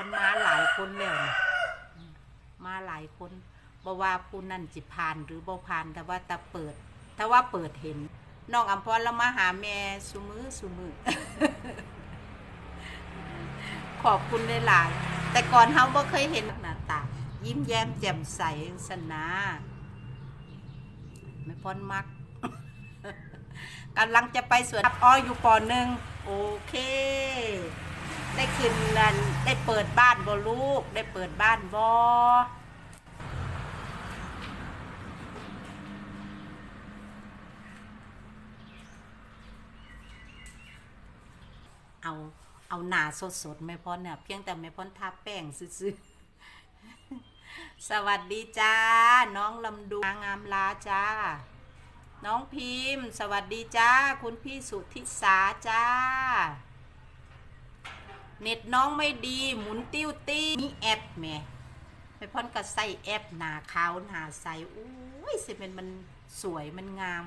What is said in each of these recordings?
คนมาหลายคนแล้วนี่อืมาหลายคนบ่ว่าผู้นั่นจิผ่านหรือบ่ผ่านแต่ว่าตาเปิดถ้าว่าเปิดเห็นน้องอำพรแล้วมาหาแม่สุมือสุมือขอบคุณหลายๆแต่ก่อนเฮาบ่เคยเห็นหน้าตา ยิ้มแย้มแจ่มใสสนาไม่พ้นมักกำลังจะไปสวนอ้อยอยู่ปอหนึ่งโอเค ได้ขึ้นนั่นได้เปิดบ้านบ่ลูก ได้เปิดบ้านบ่เอาเอาหนาสดๆไม่พ้นเนี่ยเพียงแต่ไม่พ้นทาแป้งซื้อๆสวัสดีจ้า น้องลำดูงามลาจ้า น้องพิมพ์ สวัสดีจ้า คุณพี่สุทธิสาจ้า เน็ตน้องไม่ดี หมุนติ้วตี้มีแอปแม่ไปพ่อนก็ใส่แอปหนาขาวหนาใสอุ้ยสิเป็นมันสวยมันงาม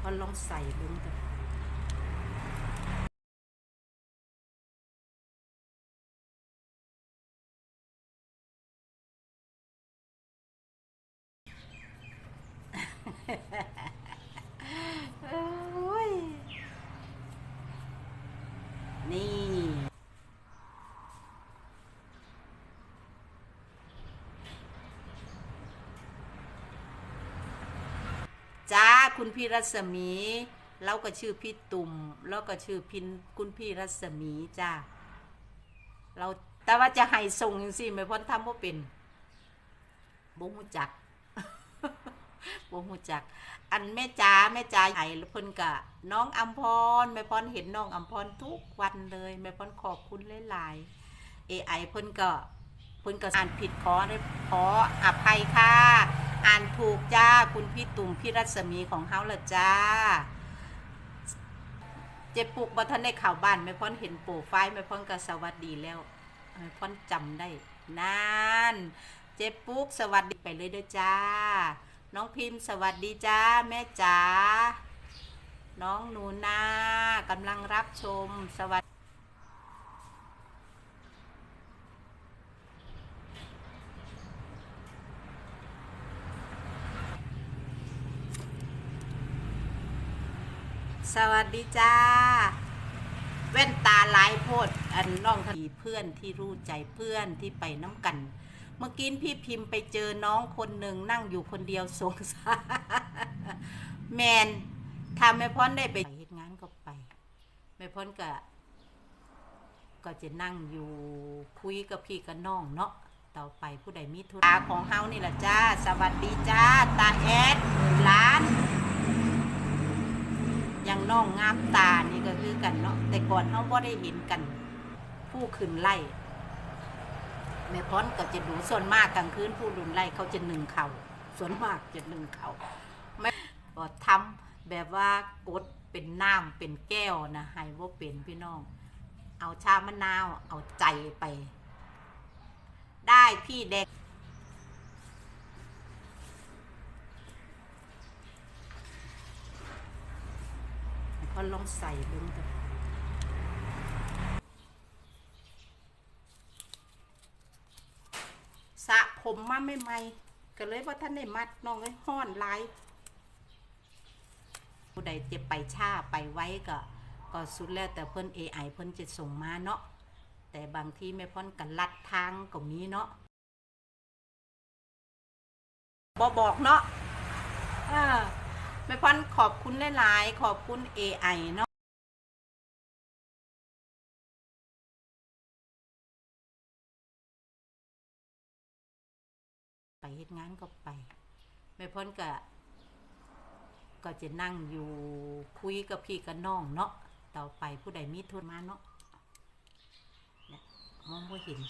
พอลองใส่เบิ่งกัน โอ้ยนี่ จ้า คุณพี่รัศมีเราก็ชื่อพี่ตุ่ม แล้วก็ชื่อพินคุณพี่รัศมีจ้าเราแต่ว่าจะให้ส่งจังสิไม่พ้นทำว่าเป็นบ่ฮู้จักบ่ฮู้จัก อันแม่จ๋าแม่จ๋าไห้เพิ่นกะ น้องอัมพรแม่พรเห็นน้องอัมพรทุกวันเลยแม่พรขอบคุณหลายๆ AI เพิ่นก็เพิ่นก็อ่านผิดขอได้ขออภัยค่ะ อ่านถูกจ้าคุณพี่ตุ่มพี่รัศมีของเฮาละจ้า เจ็บปุกบ่ทันได้ข้าวบ้านแม่พรเห็นโปรไฟล์แม่พรก็สวัสดีแล้วแม่พรจำได้นานเจ็บปุกสวัสดีไปเลยเด้อจ้า น้องพิมพ์สวัสดีจ้าแม่จ๋าน้องหนูนากำลังรับชมสวัสดี สวัสดีจ้า แว่นตาลายโพด อันน้องทีเพื่อนที่รู้ใจเพื่อนที่ไปน้ำกัน เมื่อกี้พี่พิมพ์ไปเจอน้องคนหนึ่งนั่งอยู่คนเดียวสงสารแมนถ้าแม่พ้นได้ไปเหตุงานก็ไปแม่พ้นก็ ก็จะนั่งอยู่คุยกับพี่กับน้องเนาะต่อไปผู้ใดมีธุระของเฮานี่แหละจ้า สวัสดีจ้า ตาแอดหล้านอย่างน้องงามตานี่ก็คือกันเนาะแต่ก่อนเฮาบ่ได้เห็นกัน ผู้ขึ้นไล่แม่พ้อนก็จะดูส่วนมากกลางคืนผู้รุนไล่เขาจะหนึ่งเขาส่วนมากจะหนึ่งเขาไม่ก็ทำแบบว่ากดเป็นน้ำเป็นแก้วนะให้ว่าเป็นพี่น้อง เอาชามะนาวเอาใจไป ได้พี่เด็ กก็ลองใส่เบิ้งกันสะผมมาไม่ใหม่ก็เลยว่าท่านได้มัดน้องเลยห้อนหลายผู้ใดจะไปชาไปไว้ก็ก็สุดแล้วแต่เพิ่น AI เพิ่นจะส่งมาเนาะแต่บางทีแม่พ่อนกันลัดทางก็มีเนาะบอบอกเนาะอ่า แม่พอนขอบคุณหลายๆ ขอบคุณ AI เนาะไปเฮ็ดงานก็ไปแม่พ้นก็ก็จะนั่งอยู่คุยกับพี่กับน้องเนาะต่อไปผู้ใดมีทุนมาเนาะมองบ่เห็น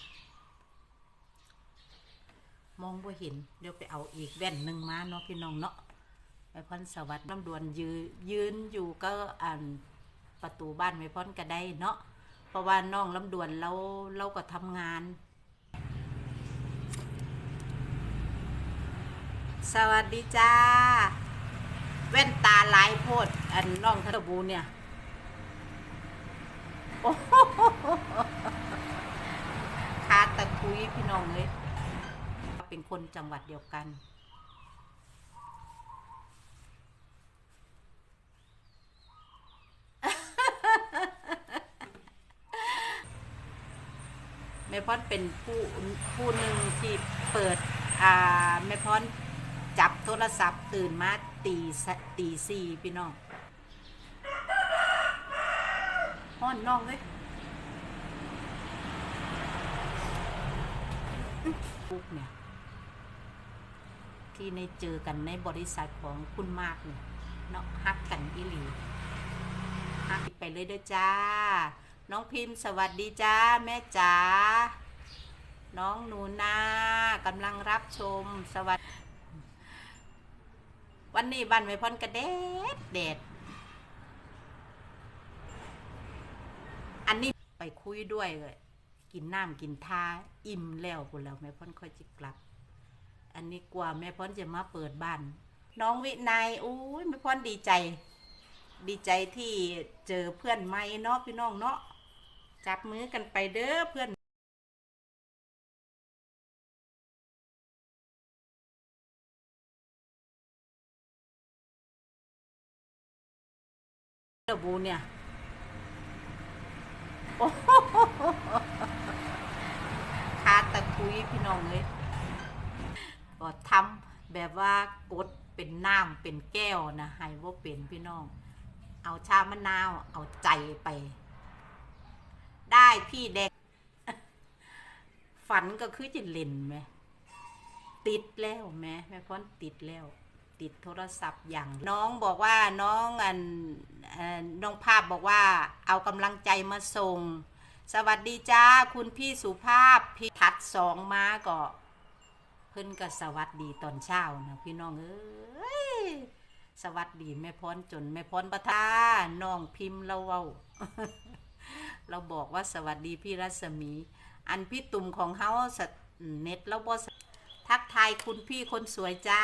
มองบ่เห็น เดี๋ยวไปเอาอีกแว่นหนึ่งมาเนาะพี่น้องเนาะ แม่พ้นสวัสดิ์ลำดวนยืนยืนอยู่ก็อ่านประตูบ้านแม่พ้นก็ได้เนาะเพราะว่าน้องลำดวนเราเราก็ทำงาน สวัสดีจ้าหลายโพด อันน้องทะบูเนี่ยโอ้โหคาตะคุยพี่น้องเลยเป็นคนจังหวัดเดียวกัน แม่พรเป็นผู้ผู้หนึ่งที่เปิดอ่าแม่พรจับโทรศัพท์ตื่นมาตีตีสี่พี่น้องฮ้อนน้องเลยปุ๊กเนี่ยที่ในเจอกันในบริษัทของคุณมากเนี่ยเนาะฮักกันอีหลีฮักไปเลยเด้อจ้า น้องพิมพ์สวัสดีจ้าแม่จ๋าน้องหนูนากำลังรับชมสวัสดีวันนี้บ้านไม่พ้นกระเด็ดเด็ดอันนี้ไปคุยด้วยเลยกินน้ำกินท่าอิ่มแล้วพุ่นแล้วแม่พ้นค่อยจิกลับ อันนี้กว่าแม่พ้นจะมาเปิดบ้าน น้องวินัยอุ้ยแม่พ้นดีใจ ดีใจที่เจอเพื่อนใหม่เนาะพี่น้องเนาะ จับมือกันไปเด้อเพื่อนเดอบูเนี่ยคาตะคุยพี่น้องเลยก็ทำแบบว่ากดเป็นน้ำเป็นแก้วนะให้ว่าเป็นพี่น้อง เอาชามะนาว เอาใจไป ได้พี่แดงฝันก็คือจะเล่นไหมติดแล้วแม่แม่พ้นติดแล้ว ติดโทรศัพท์อย่าง น้องบอกว่าน้องอันน้องภาพบอกว่า เอากำลังใจมาส่ง สวัสดีจ้าคุณพี่สุภาพพี่ทัดสองมาก็เพิ่นก็สวัสดีตอนเช้านะพี่น้องเอ้ยสวัสดีแม่พรจนแม่พรประทาน้องพิมพ์เราเว้า เราบอกว่าสวัสดีพี่รัศมี อันพี่ตุ่มของเฮาสะเน็ตแล้วบ่สทักทายคุณพี่คนสวยจ้า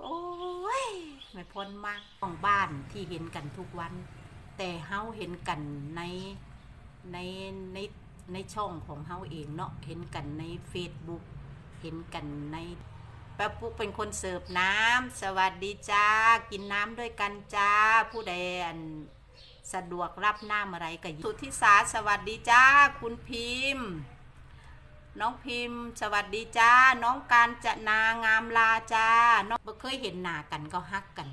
โอ้ย ไม่พ้นมากของบ้านที่เห็นกันทุกวัน แต่เฮาเห็นกันในในในในช่องของเฮาเองเนาะ เห็นกันใน Facebook เห็นกันใน ป๊บปุ๊กเป็นคนเสิร์ฟน้ำสวัสดีจ้า กินน้ำด้วยกันจ้า ผู้ใดอันสะดวกรับน้ำอะไรก็ยิสุทธิสาสวัสดีจ้า คุณพิมพ์ น้องพิมพ์ สวัสดีจ้า น้องการจะนางามลาจ้า น้องบ่เคยเห็นหน้ากันก็ฮักกัน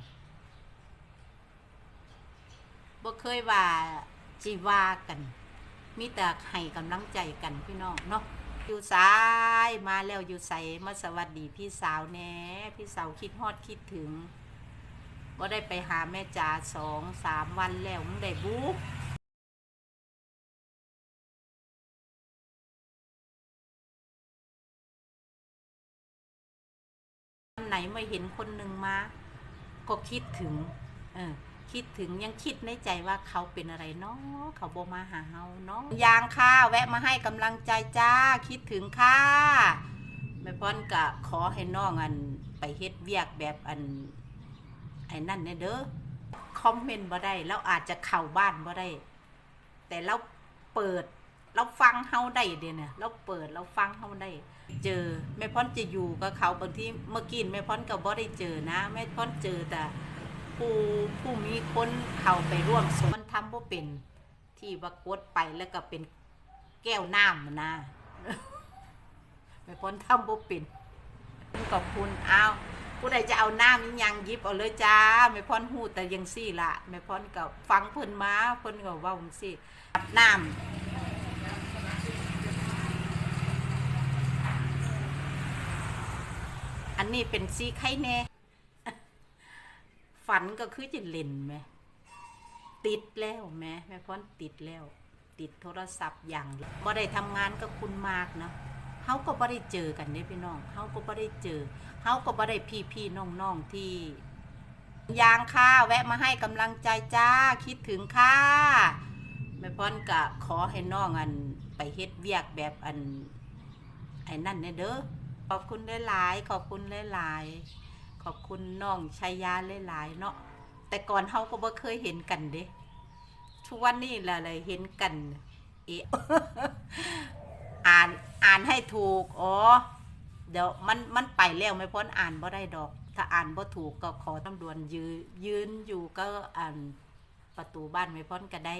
บ่เคยว่าจีว่ากัน มีแต่ให้กำลังใจกันพี่น้องเนาะ อยู่สายมาแล้วอยู่ใสมาสวัสดีพี่สาวแน่พี่สาวคิดฮอดคิดถึงก็ได้ไปหาแม่จ๋าสองสามวันแล้วมึงได้บุ๊กไหนไม่เห็นคนหนึ่งมา ก็คิดถึง เออ คิดถึงยังคิดในใจว่าเขาเป็นอะไรเนาะเขาโบมาหาเฮาเนาะยางค่ะแวะมาให้กำลังใจจ้าคิดถึงค่ะแม่พรกะขอให้น้องอันไปเฮ็ดเวียกแบบอันไอ้นั่นเนี่ยเด้อคอมเมนต์บ่ได้แล้วอาจจะเข้าบ้านบ่ได้ แต่เราเปิดเราฟังเฮาได้เดี๋ยวเนี่ยเราเปิดเราฟังเฮาได้ เจอแม่พ้นจะอยู่กับเขาบางที่เมื่อกี้แม่พ้นก็บ่ได้เจอนะแม่พ้นเจอแต่ ผู้ผู้มีคนเข้าไปร่วมสมันทำบ่เป็นที่ว่ากดไปแล้วก็เป็นแก้วน้ำนะแม่พ้นทำบ่เป็นขอบคุณเอาผู้ใดจะเอาน้ำนี่ยังยิบเอาเลยจ้าแม่พ้นหูแต่ยังซี่ละแม่พ้นก็ฟังเพิ่นมาเพิ่นก็ว่าจังซี่น้ำอันนี้เป็นซีไข่แน่ นก็คือจะเล่นไหมติดแล้วแม่แม่พ้นติดแล้ว ติดโทรศัพท์อย่างบ่ได้ทำงานกับคุณมากเนาะเฮาก็บ่ได้เจอกันเด้พี่น้องเฮาก็บ่ได้เจอเฮาก็บ่ได้พี่พี่ๆน้องที่ยางค่ะแวะมาให้กำลังใจจ้าคิดถึงค่ะแม่พ้นก็ขอให้น้องอันไปเฮ็ดเวียกแบบอันไอ้นั่นเนี่ยเด้อขอบคุณหลายๆขอบคุณหลายๆ ขอบคุณน้องชายาหลายๆเนาะแต่ก่อนเฮาก็บ่เคยเห็นกันเด้ทุกวันนี้แหละเลยเห็นกันเออ่านอ่านให้ถูกอ๋อเดี๋ยวมันมันไปแล้วไม่พ้นอ่านบ่ได้ดอก ถ้าอ่านบ่ถูกก็ขอตำรวจยืนยืนอยู่ก็อ่านประตูบ้านไม่พ้นก็ได้